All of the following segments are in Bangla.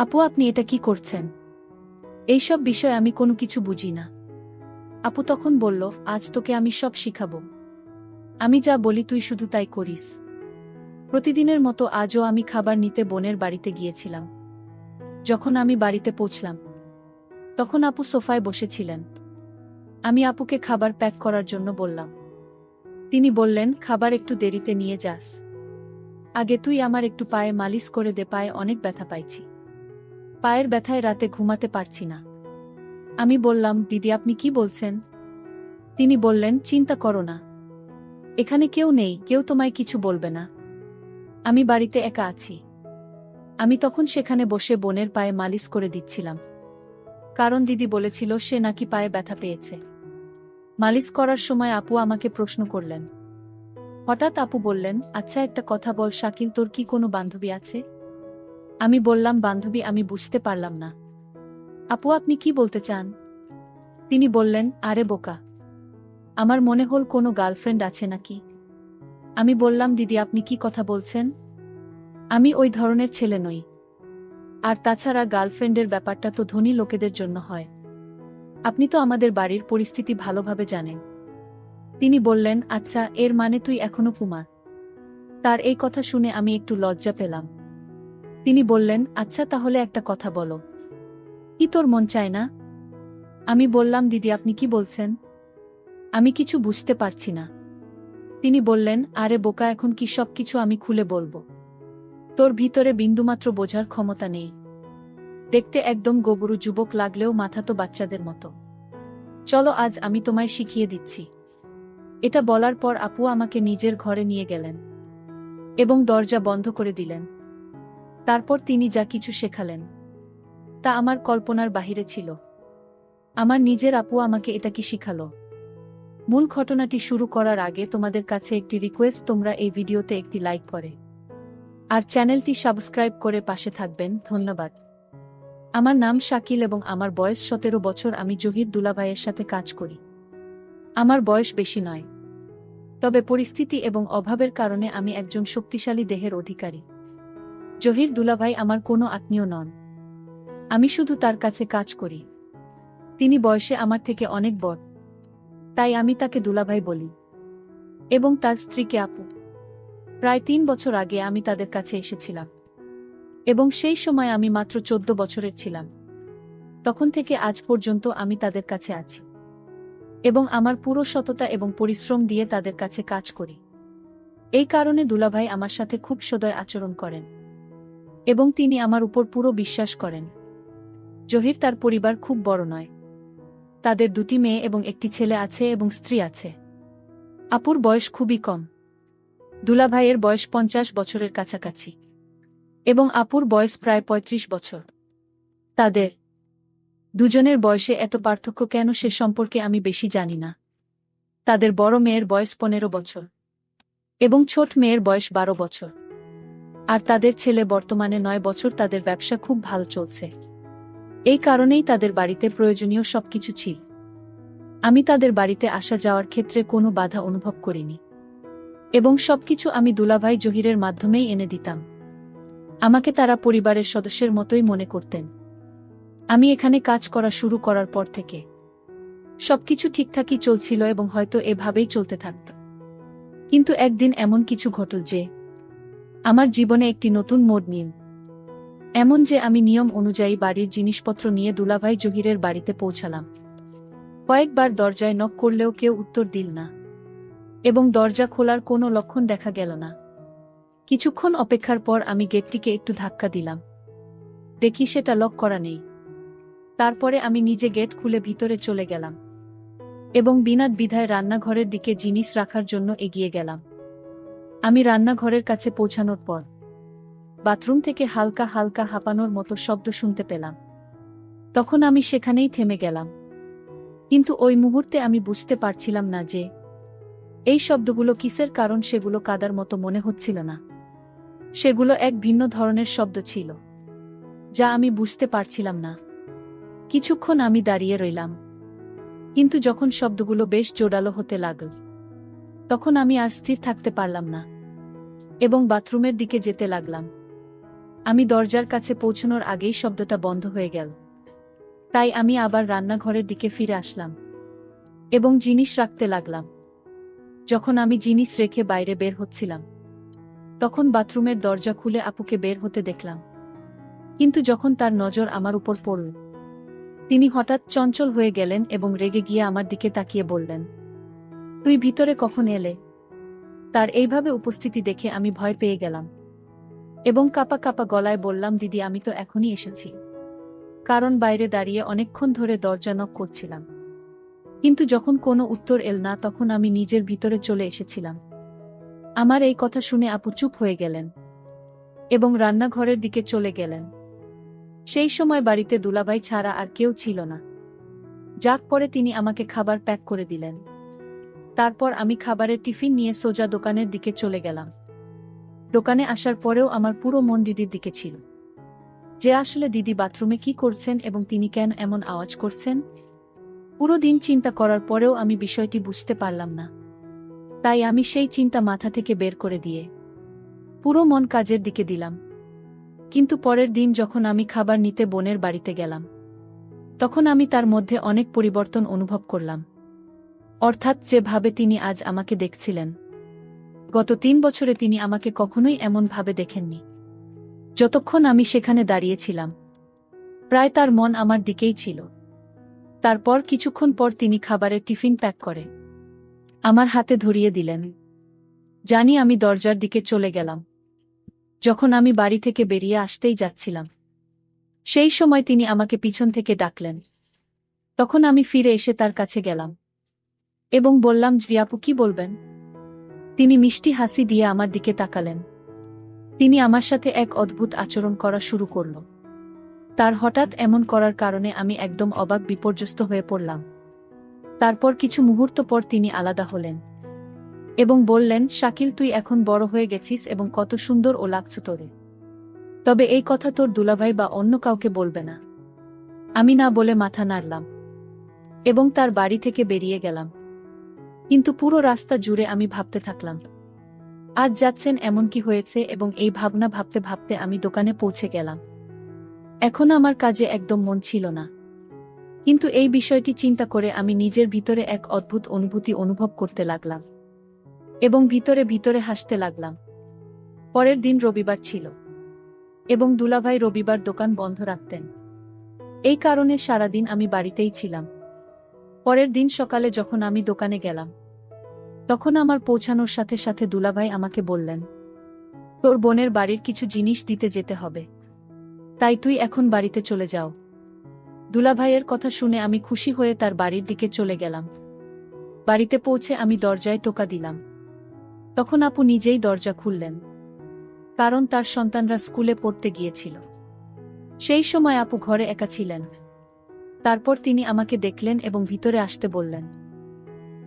আপু, আপনি এটা কি করছেন? এইসব বিষয় আমি কোনো কিছু বুঝি না। আপু তখন বলল, আজ তোকে আমি সব শিখাবো। আমি যা বলি তুই শুধু তাই করিস। প্রতিদিনের মতো আজও আমি খাবার নিতে বোনের বাড়িতে গিয়েছিলাম। যখন আমি বাড়িতে পৌঁছলাম, তখন আপু সোফায় বসেছিলেন। আমি আপুকে খাবার প্যাক করার জন্য বললাম। তিনি বললেন, খাবার একটু দেরিতে নিয়ে যাস। আগে তুই আমার একটু পায়ে মালিশ করে দে, পায়ে অনেক ব্যথা পাইছি। পায়ের ব্যথায় রাতে ঘুমাতে পারছি না। আমি বললাম, দিদি, আপনি কি বলছেন? তিনি বললেন, চিন্তা করো না। এখানে কেউ নেই, কেউ তোমায় কিছু বলবে না। আমি বাড়িতে একা আছি। আমি তখন সেখানে বসে বোনের পায়ে মালিশ করে দিচ্ছিলাম। কারণ দিদি বলেছিল, সে নাকি পায়ে ব্যথা পেয়েছে। মালিশ করার সময় আপু আমাকে প্রশ্ন করলেন। হঠাৎ আপু বললেন আচ্ছা একটা কথা বল, শাকিল, তোর কি কোনো বান্ধবী আছে? আমি বললাম, বান্ধবী, আমি বুঝতে পারলাম না। আপু, আপনি কি বলতে চান? তিনি বললেন, আরে বোকা, আমার মনে হল কোনো গার্লফ্রেন্ড আছে নাকি? আমি বললাম, দিদি, আপনি কি কথা বলছেন? আমি ওই ধরনের ছেলে নই। আর তাছাড়া গার্লফ্রেন্ডের ব্যাপারটা তো ধনী লোকেদের জন্য হয়। আপনি তো আমাদের বাড়ির পরিস্থিতি ভালোভাবে জানেন। তিনি বললেন আচ্ছা এর মানে তুই এখনও কুমার। তার এই কথা শুনে আমি একটু লজ্জা পেলাম। তিনি বললেন আচ্ছা তাহলে একটা কথা বলো। কি তোর মন চায় না? আমি বললাম, দিদি, আপনি কি বলছেন? আমি কিছু বুঝতে পারছি না। তিনি বললেন, আরে বোকা, এখন কি সব কিছু আমি খুলে বলব? তোর ভিতরে বিন্দুমাত্র বোঝার ক্ষমতা নেই। দেখতে একদম গোবরু যুবক লাগলেও মাথা তো বাচ্চাদের মতো। চলো, আজ আমি তোমায় শিখিয়ে দিচ্ছি। এটা বলার পর আপু আমাকে নিজের ঘরে নিয়ে গেলেন এবং দরজা বন্ধ করে দিলেন। তারপর তিনি যা কিছু শেখালেন, তা আমার কল্পনার বাহিরে ছিল। আমার নিজের আপু আমাকে এটা কি শিখালো? মূল ঘটনাটি শুরু করার আগে তোমাদের কাছে একটি রিকোয়েস্ট তোমরা এই ভিডিওতে একটি লাইক করে। আর চ্যানেলটি সাবস্ক্রাইব করে পাশে থাকবেন, ধন্যবাদ। আমার নাম শাকিল এবং আমার বয়স সতেরো বছর, আমি জহির দুলাভাইয়ের সাথে কাজ করি। আমার বয়স বেশি নয়। তবে পরিস্থিতি এবং অভাবের কারণে আমি একজন শক্তিশালী দেহের অধিকারী। জহির দুলাভাই আমার কোনো আত্মীয় নন। আমি শুধু তার কাছে কাজ করি। তিনি বয়সে আমার থেকে অনেক বড়। তাই আমি তাকে দুলাভাই বলি। এবং তার স্ত্রীকে আপু। প্রায় তিন বছর আগে আমি তাদের কাছে এসেছিলাম। এবং সেই সময় আমি মাত্র চোদ্দ বছরের ছিলাম। তখন থেকে আজ পর্যন্ত আমি তাদের কাছে আছি। এবং আমার পুরো সততা এবং পরিশ্রম দিয়ে তাদের কাছে কাজ করি। এই কারণে দুলাভাই আমার সাথে খুব সদয় আচরণ করেন। এবং তিনি আমার উপর পুরো বিশ্বাস করেন। জহির তার পরিবার খুব বড় নয়। তাদের দুটি মেয়ে এবং একটি ছেলে আছে এবং স্ত্রী আছে। আপুর বয়স খুবই কম। দুলাভাইয়ের বয়স পঞ্চাশ বছরের কাছাকাছি। এবং আপুর বয়স প্রায় ৩৫ বছর। তাদের দুজনের বয়সে এত পার্থক্য কেন সে সম্পর্কে আমি বেশি জানি না। তাদের বড় মেয়ের বয়স পনেরো বছর এবং ছোট মেয়ের বয়স বারো বছর। আর তাদের ছেলে বর্তমানে নয় বছর তাদের ব্যবসা খুব ভালো চলছে। এই কারণেই তাদের বাড়িতে প্রয়োজনীয় সবকিছু ছিল। আমি তাদের বাড়িতে আসা যাওয়ার ক্ষেত্রে কোনো বাধা অনুভব করিনি। এবং সবকিছু আমি দুলাভাই জহিরের মাধ্যমেই এনে দিতাম। আমাকে তারা পরিবারের সদস্যের মতোই মনে করতেন। আমি এখানে কাজ করা শুরু করার পর থেকে। সবকিছু ঠিকঠাকই চলছিল এবং হয়তো এভাবেই চলতে থাকত। কিন্তু একদিন এমন কিছু ঘটল যে আমার জীবনে একটি নতুন মোড় নিন। এমন যে আমি নিয়ম অনুযায়ী বাড়ির জিনিসপত্র নিয়ে দুলাভাই জহিরের বাড়িতে পৌঁছালাম। কয়েকবার দরজায় নক করলেও কেউ উত্তর দিল না। এবং দরজা খোলার কোনো লক্ষণ দেখা গেল না। কিছুক্ষণ অপেক্ষার পর আমি গেটটিকে একটু ধাক্কা দিলাম। দেখি সেটা লক করা নেই। তারপরে আমি নিজে গেট খুলে ভিতরে চলে গেলাম। এবং বিনাদ বিধায় রান্নাঘরের দিকে জিনিস রাখার জন্য এগিয়ে গেলাম। আমি রান্নাঘরের কাছে পৌঁছানোর পর, বাথরুম থেকে হালকা হালকা হাঁপানোর মতো শব্দ শুনতে পেলাম। তখন আমি সেখানেই থেমে গেলাম। কিন্তু ওই মুহূর্তে আমি বুঝতে পারছিলাম না যে, এই শব্দগুলো কিসের কারণ সেগুলো কাদার মতো মনে হচ্ছিল না। সেগুলো এক ভিন্ন ধরনের শব্দ ছিল, যা আমি বুঝতে পারছিলাম না। কিছুক্ষণ আমি দাঁড়িয়ে রইলাম, কিন্তু যখন শব্দগুলো বেশ জোরালো হতে লাগল তখন আমি আর স্থির থাকতে পারলাম না। এবং বাথরুমের দিকে যেতে লাগলাম। আমি দরজার কাছে পৌঁছানোর আগেই শব্দটা বন্ধ হয়ে গেল। তাই আমি আবার রান্নাঘরের দিকে ফিরে আসলাম। এবং জিনিস রাখতে লাগলাম। যখন আমি জিনিস রেখে বাইরে বের হচ্ছিলাম, তখন বাথরুমের দরজা খুলে আপুকে বের হতে দেখলাম। কিন্তু যখন তার নজর আমার উপর পড়ল, তিনি হঠাৎ চঞ্চল হয়ে গেলেন এবং রেগে গিয়ে আমার দিকে তাকিয়ে বললেন তুই ভিতরে কখন এলে? তার এইভাবে উপস্থিতি দেখে আমি ভয় পেয়ে গেলাম। এবং কাপা কাপা গলায় বললাম, দিদি, আমি তো এখনই এসেছি। কারণ বাইরে দাঁড়িয়ে অনেকক্ষণ ধরে দরজা নক করছিলাম। কিন্তু যখন কোনো উত্তর এল না, তখন আমি নিজের ভিতরে চলে এসেছিলাম। আমার এই কথা শুনে আপু চুপ হয়ে গেলেন এবং রান্নাঘরের দিকে চলে গেলেন। সেই সময় বাড়িতে দুলাভাই ছাড়া আর কেউ ছিল না। যাক পরে তিনি আমাকে খাবার প্যাক করে দিলেন। তারপর আমি খাবারের টিফিন নিয়ে সোজা দোকানের দিকে চলে গেলাম। দোকানে আসার পরেও আমার পুরো মন দিদির দিকে ছিল। যে আসলে দিদি বাথরুমে কি করছেন এবং তিনি কেন এমন আওয়াজ করছেন? পুরো দিন চিন্তা করার পরেও আমি বিষয়টি বুঝতে পারলাম না। তাই আমি সেই চিন্তা মাথা থেকে বের করে দিয়ে পুরো মন কাজের দিকে দিলাম। কিন্তু পরের দিন যখন আমি খাবার নিতে বোনের বাড়িতে গেলাম, তখন আমি তার মধ্যে অনেক পরিবর্তন অনুভব করলাম। অর্থাৎ যেভাবে তিনি আজ আমাকে দেখছিলেন। গত তিন বছরে তিনি আমাকে কখনোই এমনভাবে দেখেননি। যতক্ষণ আমি সেখানে দাঁড়িয়েছিলাম, প্রায় তার মন আমার দিকেই ছিল। তারপর কিছুক্ষণ পর তিনি খাবারের টিফিন প্যাক করে আমার হাতে ধরিয়ে দিলেন। জানি আমি দরজার দিকে চলে গেলাম। যখন আমি বাড়ি থেকে বেরিয়ে আসতেই যাচ্ছিলাম। সেই সময় তিনি আমাকে পিছন থেকে ডাকলেন। তখন আমি ফিরে এসে তার কাছে গেলাম। এবং বললাম জিয়াপু কি বলবেন? তিনি মিষ্টি হাসি দিয়ে আমার দিকে তাকালেন। তিনি আমার সাথে এক অদ্ভুত আচরণ করা শুরু করল। তার হঠাৎ এমন করার কারণে আমি একদম অবাক, বিপর্যস্ত হয়ে পড়লাম। তারপর কিছু মুহূর্ত পর তিনি আলাদা হলেন এবং বললেন, শাকিল, তুই এখন বড় হয়ে গেছিস এবং কত সুন্দর ও লাগছ তোরে। তবে এই কথা তোর দুলাভাই বা অন্য কাউকে বলবে না। আমি না বলে মাথা নাড়লাম এবং তার বাড়ি থেকে বেরিয়ে গেলাম। কিন্তু পুরো রাস্তা জুড়ে আমি ভাবতে থাকলাম। আজ যাচ্ছেন এমন কি হয়েছে এবং এই ভাবনা ভাবতে ভাবতে আমি দোকানে পৌঁছে গেলাম। এখন আমার কাজে একদম মন ছিল না। কিন্তু এই বিষয়টি চিন্তা করে আমি নিজের ভিতরে এক অদ্ভুত অনুভূতি অনুভব করতে লাগলাম এবং ভিতরে ভিতরে হাসতে লাগলাম। পরের দিন রবিবার ছিল এবং দুলাভাই রবিবার দোকান বন্ধ রাখতেন। এই কারণে সারাদিন আমি বাড়িতেই ছিলাম। পরের দিন সকালে যখন আমি দোকানে গেলাম তখন আমার পৌঁছানোর সাথে সাথে দুলাভাই আমাকে বললেন, তোর বোনের বাড়ির কিছু জিনিস দিতে যেতে হবে। তাই তুই এখন বাড়িতে চলে যাও দুলাভাইয়ের কথা শুনে আমি খুশি হয়ে তার বাড়ির দিকে চলে গেলাম। বাড়িতে পৌঁছে আমি দরজায় টোকা দিলাম। তখন আপু নিজেই দরজা খুললেন, কারণ তার সন্তানরা স্কুলে পড়তে গিয়েছিল। সেই সময় আপু ঘরে একা ছিলেন। তারপর তিনি আমাকে দেখলেন এবং ভিতরে আসতে বললেন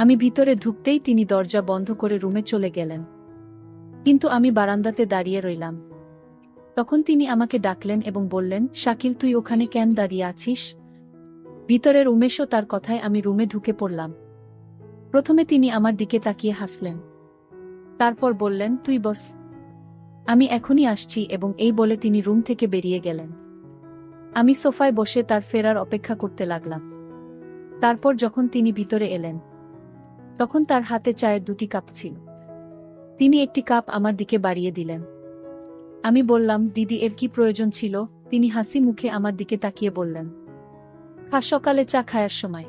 আমি ভিতরে ঢুকতেই তিনি দরজা বন্ধ করে রুমে চলে গেলেন। কিন্তু আমি বারান্দাতে দাঁড়িয়ে রইলাম। তখন তিনি আমাকে ডাকলেন এবং বললেন, শাকিল, তুই ওখানে কেন দাঁড়িয়ে আছিস? ভিতরের উমেশও তার কথায় আমি রুমে ঢুকে পড়লাম। প্রথমে তিনি আমার দিকে তাকিয়ে হাসলেন। তারপর বললেন, তুই বস। আমি এখনই আসছি এবং এই বলে তিনি রুম থেকে বেরিয়ে গেলেন। আমি সোফায় বসে তার ফেরার অপেক্ষা করতে লাগলাম। তারপর যখন তিনি ভিতরে এলেন তখন তার হাতে চায়ের দুটি কাপ ছিল। তিনি একটি কাপ আমার দিকে বাড়িয়ে দিলেন। আমি বললাম, দিদি, এর কি প্রয়োজন ছিল? তিনি হাসি মুখে আমার দিকে তাকিয়ে বললেন, খা, সকালে চা খায়ার সময়।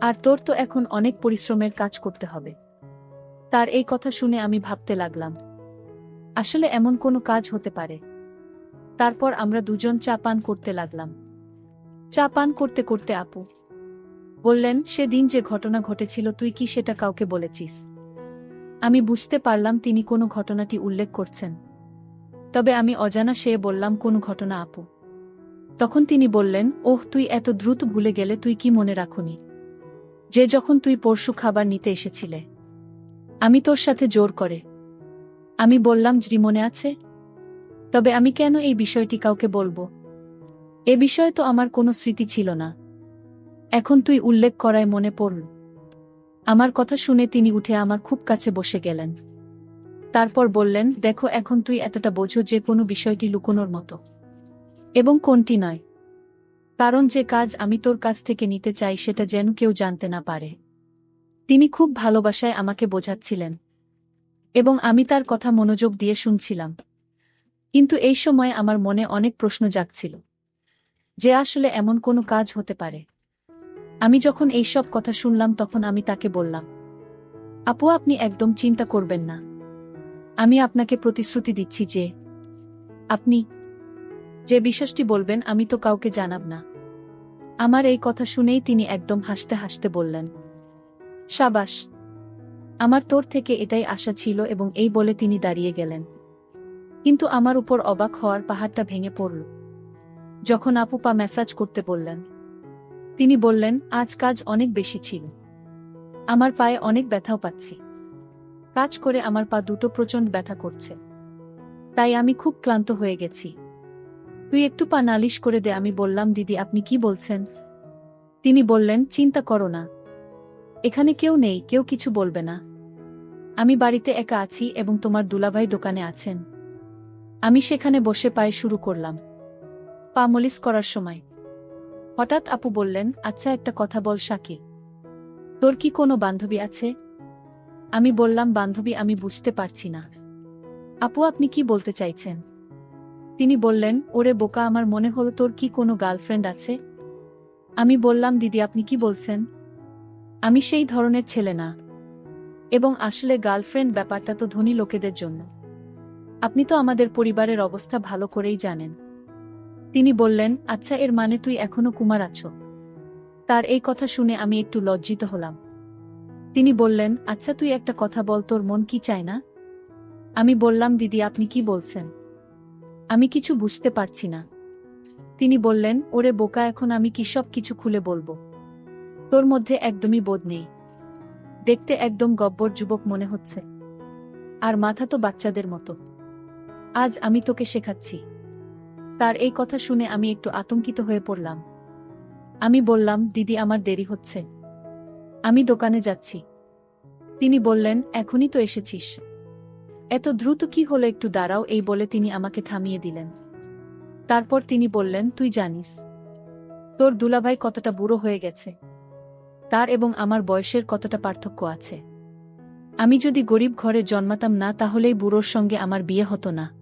আর তোর তো এখন অনেক পরিশ্রমের কাজ করতে হবে তার এই কথা শুনে আমি ভাবতে লাগলাম, আসলে এমন কোনো কাজ হতে পারে। তারপর আমরা দুজন চা পান করতে লাগলাম। চা পান করতে করতে আপু বললেন, সেদিন যে ঘটনা ঘটেছিল, তুই কি সেটা কাউকে বলেছিস? আমি বুঝতে পারলাম তিনি কোনো ঘটনাটি উল্লেখ করছেন। তবে আমি অজানা সে বললাম, কোনো ঘটনা, আপু। তখন তিনি বললেন, ওহ, তুই এত দ্রুত ভুলে গেলে তুই কি মনে রাখুনি? যে যখন তুই পরশু খাবার নিতে এসেছিলে, আমি তোর সাথে জোর করে। আমি বললাম জি মনে আছে? তবে আমি কেন এই বিষয়টি কাউকে বলব? এ বিষয়ে তো আমার কোনো স্মৃতি ছিল না। এখন তুই উল্লেখ করায় মনে পড়ল। আমার কথা শুনে তিনি উঠে আমার খুব কাছে বসে গেলেন। তারপর বললেন, দেখো, এখন তুই এতটা বোঝো যে কোনো বিষয়টি লুকোনোর মতো। এবং কোনটি নয়। কারণ যে কাজ আমি তোর কাছ থেকে নিতে চাই সেটা যেন কেউ জানতে না পারে। তিনি খুব ভালোবাসায় আমাকে বোঝাচ্ছিলেন। এবং আমি তার কথা মনোযোগ দিয়ে শুনছিলাম। কিন্তু এই সময় আমার মনে অনেক প্রশ্ন জাগছিল। যে আসলে এমন কোনো কাজ হতে পারে। আমি যখন এই সব কথা শুনলাম তখন আমি তাকে বললাম, আপু, আপনি একদম চিন্তা করবেন না। আমি আপনাকে প্রতিশ্রুতি দিচ্ছি যে, আপনি যে বিশ্বাসটি বলবেন আমি তো কাউকে জানাব না। আমার এই কথা শুনেই তিনি একদম হাসতে হাসতে বললেন, সাবাস, আমার তোর থেকে এটাই আশা ছিল এবং এই বলে তিনি দাঁড়িয়ে গেলেন। কিন্তু আমার উপর অবাক হওয়ার পাহাড়টা ভেঙে পড়ল। যখন আপু পা ম্যাসাজ করতে বললেন তিনি বললেন, আজ কাজ অনেক বেশি ছিল। আমার পায়ে অনেক ব্যথাও পাচ্ছি। কাজ করে আমার পা দুটো প্রচণ্ড ব্যথা করছে। তাই আমি খুব ক্লান্ত হয়ে গেছি। তুই একটু পা নালিশ করে দে, আমি বললাম, দিদি, আপনি কি বলছেন? তিনি বললেন, চিন্তা করো না। এখানে কেউ নেই, কেউ কিছু বলবে না। আমি বাড়িতে একা আছি এবং তোমার দুলাভাই দোকানে আছেন। আমি সেখানে বসে পায়ে শুরু করলাম। পা মলিস করার সময় হঠাৎ আপু বললেন আচ্ছা একটা কথা বল শাকিল। তোর কি কোনো বান্ধবী আছে? আমি বললাম, বান্ধবী আমি বুঝতে পারছি না। আপু, আপনি কি বলতে চাইছেন? তিনি বললেন, ওরে বোকা, আমার মনে হলো তোর কি কোনো গার্লফ্রেন্ড আছে? আমি বললাম, দিদি, আপনি কি বলছেন? আমি সেই ধরনের ছেলে না। এবং আসলে গার্লফ্রেন্ড ব্যাপারটা তো ধনী লোকেদের জন্য। আপনি তো আমাদের পরিবারের অবস্থা ভালো করেই জানেন। তিনি বললেন আচ্ছা এর মানে তুই এখনও কুমার আছো। তার এই কথা শুনে আমি একটু লজ্জিত হলাম। তিনি বললেন আচ্ছা তুই একটা কথা বল, তোর মন কি চায় না? আমি বললাম, দিদি, আপনি কি বলছেন? আমি কিছু বুঝতে পারছি না। তিনি বললেন, ওরে বোকা, এখন আমি কি সব কিছু খুলে বলব? তোর মধ্যে একদমই বোধ নেই। দেখতে একদম গব্বর যুবক মনে হচ্ছে। আর মাথা তো বাচ্চাদের মতো। আজ আমি তোকে শেখাচ্ছি। তার এই কথা শুনে আমি একটু আতঙ্কিত হয়ে পড়লাম। আমি বললাম, দিদি, আমার দেরি হচ্ছে। আমি দোকানে যাচ্ছি। তিনি বললেন, এখনই তো এসেছিস। এত দ্রুত কি হলো একটু দাঁড়াও, এই বলে তিনি আমাকে থামিয়ে দিলেন। তারপর তিনি বললেন, তুই জানিস, তোর দুলাভাই কতটা বুড়ো হয়ে গেছে। তার এবং আমার বয়সের কতটা পার্থক্য আছে। আমি যদি গরিব ঘরে জন্মাতাম না, তাহলেই বুড়োর সঙ্গে আমার বিয়ে হতো না।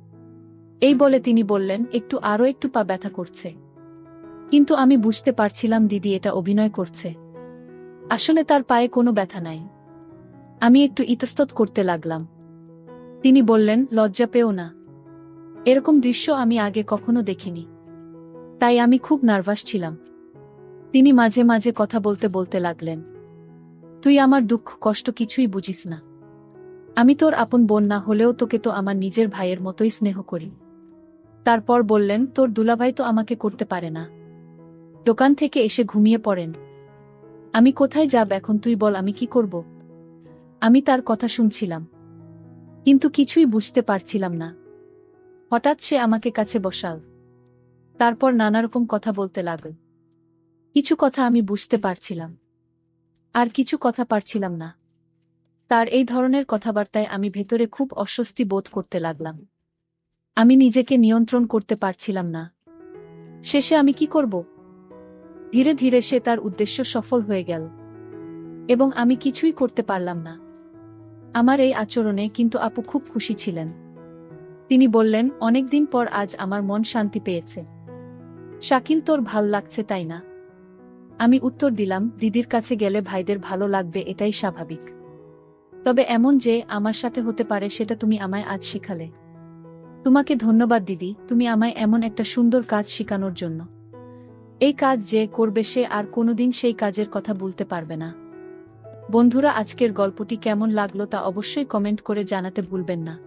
এই বলে তিনি বললেন, একটু আরও একটু পা ব্যথা করছে। কিন্তু আমি বুঝতে পারছিলাম দিদি এটা অভিনয় করছে। আসলে তার পায়ে কোনো ব্যথা নাই। আমি একটু ইতস্তত করতে লাগলাম। তিনি বললেন, লজ্জা পেও না। এরকম দৃশ্য আমি আগে কখনো দেখিনি। তাই আমি খুব নার্ভাস ছিলাম। তিনি মাঝে মাঝে কথা বলতে বলতে লাগলেন, তুই আমার দুঃখ, কষ্ট কিছুই বুঝিস না। আমি তোর আপন বোন না হলেও তোকে তো আমার নিজের ভাইয়ের মতোই স্নেহ করি। তারপর বললেন, তোর দুলাভাই তো আমাকে করতে পারে না। দোকান থেকে এসে ঘুমিয়ে পড়েন। আমি কোথায় যাব এখন তুই বল, আমি কি করব? আমি তার কথা শুনছিলাম। কিন্তু কিছুই বুঝতে পারছিলাম না। হঠাৎ সে আমাকে কাছে বসাল। তারপর নানারকম কথা বলতে লাগল। কিছু কথা আমি বুঝতে পারছিলাম। আর কিছু কথা পারছিলাম না। তার এই ধরনের কথাবার্তায় আমি ভেতরে খুব অস্বস্তি বোধ করতে লাগলাম। আমি নিজেকে নিয়ন্ত্রণ করতে পারছিলাম না। শেষে আমি কি করব? ধীরে ধীরে সে তার উদ্দেশ্য সফল হয়ে গেল। এবং আমি কিছুই করতে পারলাম না। আমার এই আচরণে কিন্তু আপু খুব খুশি ছিলেন। তিনি বললেন অনেকদিন পর আজ আমার মন শান্তি পেয়েছে। শাকিল, তোর ভালো লাগছে তাই না? আমি উত্তর দিলাম, দিদির কাছে গেলে ভাইদের ভালো লাগবে, এটাই স্বাভাবিক। তবে এমন যে আমার সাথে হতে পারে, সেটা তুমি আমায় আজ শিখালে। তোমাকে ধন্যবাদ দিদি, তুমি আমায় এমন একটা সুন্দর কাজ শেখানোর জন্য। এই কাজ যে করবে সে আর কোনোদিন সেই কাজের কথা বলতে পারবে না। বন্ধুরা, আজকের গল্পটি কেমন লাগল তা অবশ্যই কমেন্ট করে জানাতে ভুলবেন না।